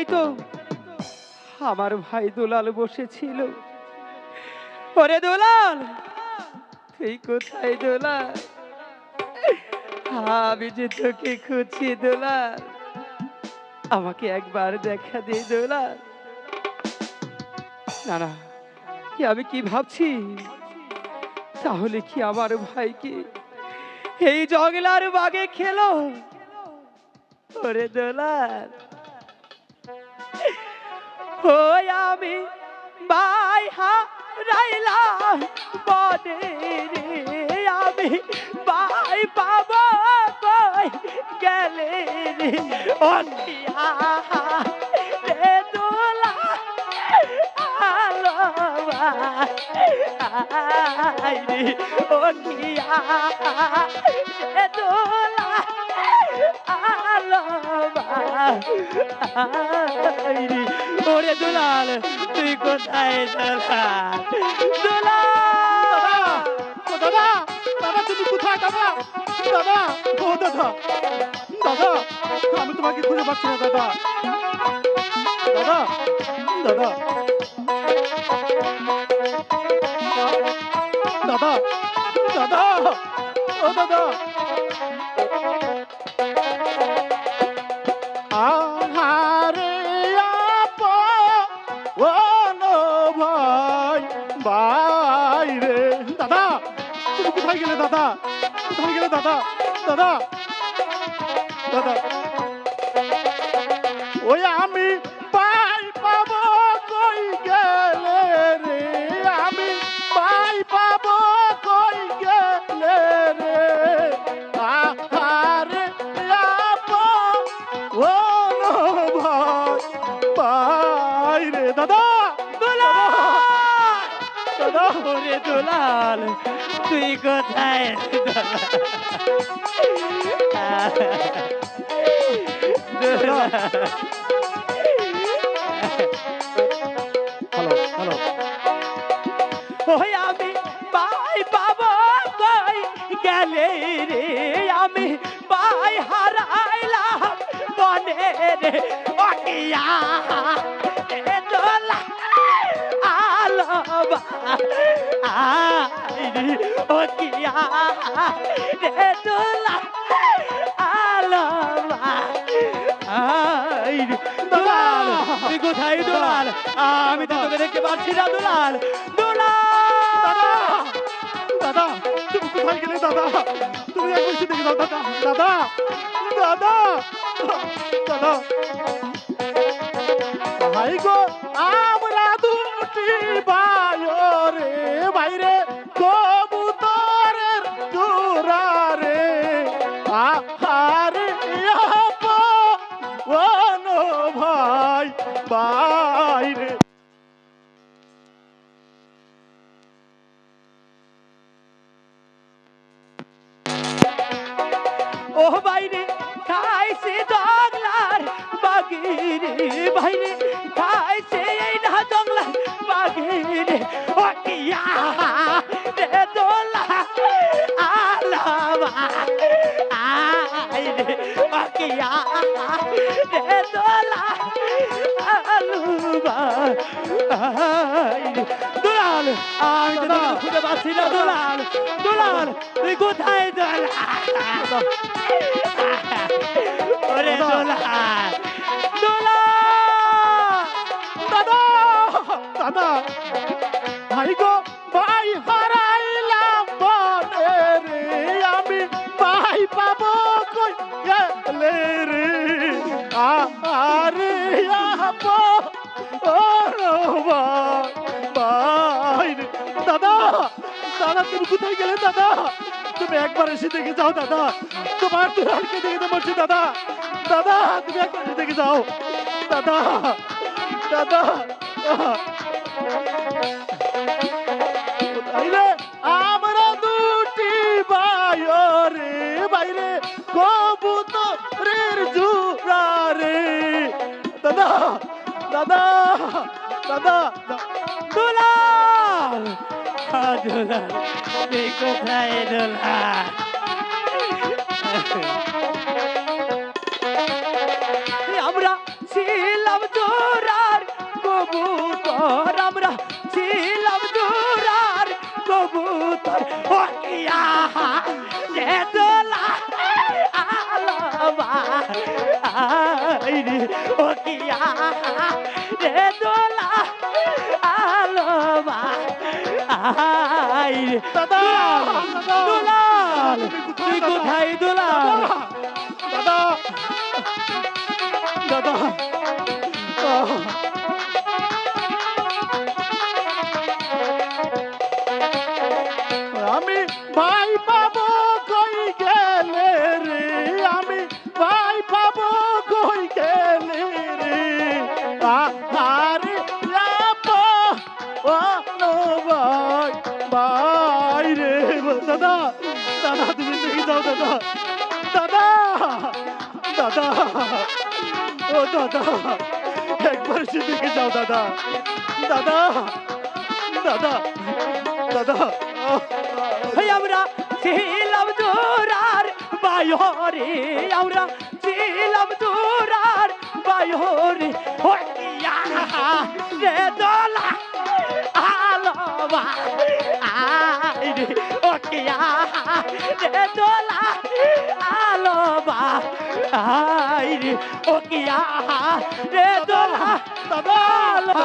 এখানেই তো? আমার ভাই দুলাল বসেছিল। ওরে দুলাল, তুই কোথায় দুলাল? আমি যে তোকে খুঁজছি দুলাল, আমাকে একবার দেখা দে দুলাল। না না এ আমি কি ভাবছি? তাহলে কি আমার ভাইকে এই জঙ্গলার বাগে খেলো? ওরে দোলার ওই আমি বাই হারাইলাম বনে রে। আমি বাই পাবো কই গেলে রে? ও রে দোলা আলো রে ও রে দোলা ওরে দুলাল, তুই কোথায় দাদা? দাদা, তুমি কোথায়, দাদা? দাদা, ও দাদা দাদা, আমি তোমাকে খুঁজে পাচ্ছি না, দাদা। দাদা দাদা। দাদা দাদা, ও দাদা। দাদা কোথায় গেলে দাদা? দাদা দাদা। ওই আমি ওরে দুলাল তুই কোথায়? হ্যালো হ্যালো ওই আমি পাই পাবো কই গেলে রে? আমি পাই হারাইলাম মনে রে অকিয়া এ দোলা আলবা আই রে আই রে দোলাল কোথায় দোলাল আমি তো তোকে দেখতে পাচ্ছি না দোলাল দাদা তুমি কোথায় গেলে দাদা তুমি এসে দেখে দাও দাদা দাদা দাদা দাদা ভাই গো আমরা দুটি বায়রে বাইরে কবুতরের জোড়ারে আহারে আপন ভাই বাইরে ও বাইরে খাইছে জংলার বাগিরে। বাইরে কিয়া রে দোলা দুলাল আমি তো তোকে খুঁজে পাচ্ছি না দুলাল দুলাল তুই কোথায় দুলাল? ওরে দুলাল দুলাল দাদা। দাদা। দাদা দাদা তুমি কোথায় গেলে দাদা? তুমি একবার এসে দেখে যাও, দাদা। তোমার দুলালকে দেখে বলছি, দাদা। দাদা, তুমি একবার এসে দেখে যাও। দাদা দাদা আমরা দুটি বাইরে বাইরে কবুতরের জুড়া রে। দাদা দাদা দাদা আ, দুলাল তুই কোথায় দুলাল আমরা ছিলাম বায়র আমরা ছিলাম জোরার কবুতর। ও দোলা কিয়া রে। দোলা আলবা আইরে দুলাল! তুই কোথায় দুলাল? দাদা! দাদা! দাদা দাদা, তুমি দেখে যাও, দাদা। দাদা দাদা, ও দাদা, একবার সে দেখে যাও, দাদা। দাদা দাদা দাদা আমরা ছিলাম জোরার বায়রে, আমরা ছিলাম জোরার বায়রে। হইয়া রে দোলা আলবা আইরে ওকিয়া রে দোলা আলবা আইরে ওকিয়া রে দোলা আইরে